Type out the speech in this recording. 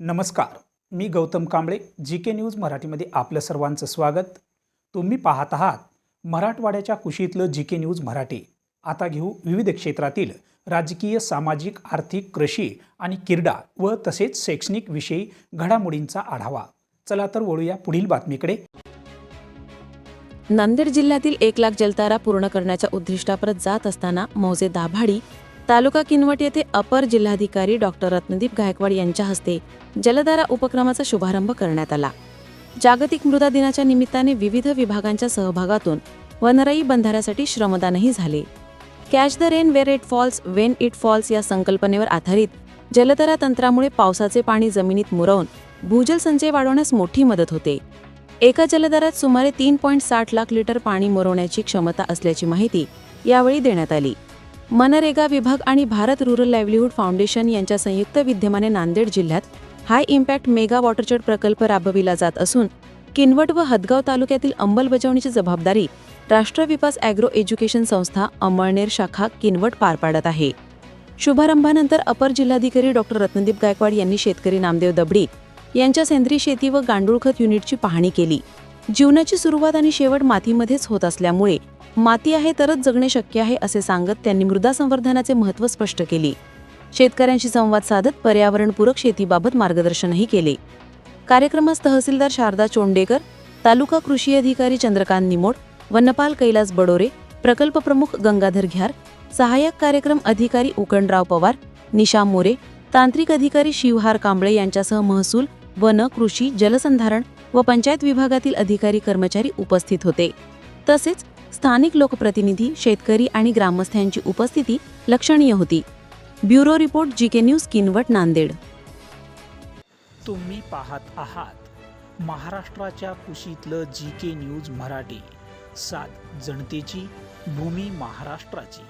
नमस्कार मी Gautam Kamble G K news मराठीमध्ये आपलं सर्वांचं स्वागत. तुम्ही पाहत आहात मराठवाड्याच्या कुशीतलं जी के न्यूज मराठी. आता घेऊ विविध क्षेत्रातील राजकीय सामाजिक आर्थिक कृषी आणि क्रीडा व तसेच शैक्षणिक विषयी घडामोडींचा आढावा. चला तर वळूया पुढील बातमीकडे. नांदेड जिल्ह्यातील एक लाख जलतारा पूर्ण करण्याच्या उद्दिष्टाप्रत जात असताना मौजे दाभाडी तालुका किनवट येथे अपर जिल्हाधिकारी डॉक्टर रत्नदीप गायकवाड यांच्या हस्ते जलधारा उपक्रमाचा शुभारंभ करण्यात आला. जागतिक मृदा दिनाच्या निमित्ताने विविध विभागांच्या सहभागातून वनराई बंधाऱ्यासाठी श्रमदानही झाले. Catch the rain where it falls when it falls या संकल्पनेवर आधारित जलधारा तंत्रामुळे पावसाचे पाणी जमिनीत मुरवून भूजल संचय वाढवण्यास मोठी मदत होते. एका जलदारात सुमारे तीन पॉईंट साठ लाख लिटर पाणी मुरवण्याची क्षमता असल्याची माहिती यावेळी देण्यात आली. मनरेगा विभाग आणि भारत रुरल लाईव्हलीहूड फाउंडेशन यांच्या संयुक्त विद्यमाने नांदेड जिल्ह्यात हाय इम्पॅक्ट मेगा वॉटरचेड प्रकल्प राबविला जात असून किनवट व हदगाव तालुक्यातील अंमलबजावणीची जबाबदारी राष्ट्र विकास ॲग्रो एज्युकेशन संस्था अमळनेर शाखा किनवट पार पाडत आहे. शुभारंभानंतर अपर जिल्हाधिकारी डॉक्टर रत्नदीप गायकवाड यांनी शेतकरी नामदेव दबडी यांच्या सेंद्रिय शेती व गांडूळ खत युनिटची पाहणी केली. जीवनाची सुरुवात आणि शेवट मातीमध्येच होत असल्यामुळे माती आहे तरच जगणे शक्य आहे असे सांगत त्यांनी मृदा संवर्धनाचे महत्त्व स्पष्ट केले. शेतकऱ्यांशी संवाद साधत पर्यावरणपूरक शेतीबाबत मार्गदर्शनही केले. कार्यक्रमास तहसीलदार शारदा चोंडेकर तालुका कृषी अधिकारी चंद्रकांत निमोड वनपाल कैलास बडोरे प्रकल्प प्रमुख गंगाधर घ्यार सहाय्यक कार्यक्रम अधिकारी उकणराव पवार निशा मोरे तांत्रिक अधिकारी शिवहार कांबळे यांच्यासह महसूल वन कृषी जलसंधारण व पंचायत विभागातील अधिकारी कर्मचारी उपस्थित होते. तसेच स्थानिक लोकप्रतिनिधी शेतकरी आणि ग्रामस्थांची उपस्थिती लक्षणीय होती. Bureau report G K news Kinwat Nanded. तुम्ही पाहत आहात महाराष्ट्राच्या कुशीतलं जी के न्यूज मराठी. सात जनतेची भूमी महाराष्ट्राची.